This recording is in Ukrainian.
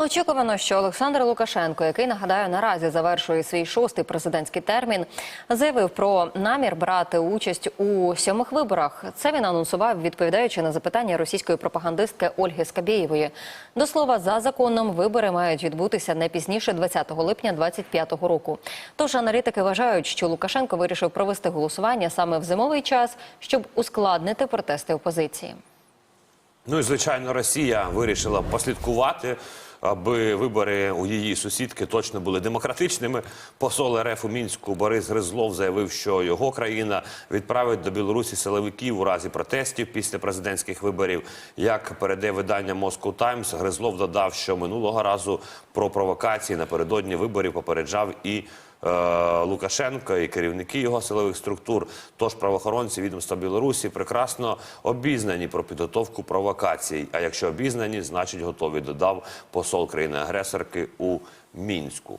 Очікувано, що Олександр Лукашенко, який нагадаю наразі завершує свій шостий президентський термін, заявив про намір брати участь у сьомих виборах. Це він анонсував, відповідаючи на запитання російської пропагандистки Ольги Скабєєвої. До слова, за законом вибори мають відбутися не пізніше 20 липня 2025 року. Тож аналітики вважають, що Лукашенко вирішив провести голосування саме в зимовий час, щоб ускладнити протести опозиції. Ну і звичайно, Росія вирішила послідкувати, аби вибори у її сусідки точно були демократичними. Посол РФ у мінську Борис Гризлов заявив, що його країна відправить до Білорусі силовиків у разі протестів після президентських виборів. Як переде видання Moscow Times, Гризлов додав, що минулого разу про провокації напередодні виборів попереджав і. е, Лукашенко і керівники його силових структур, тож правоохоронці відомства Білорусі прекрасно обізнані про підготовку провокацій. А якщо обізнані, значить готові, додав посол країни-агресорки у Мінську.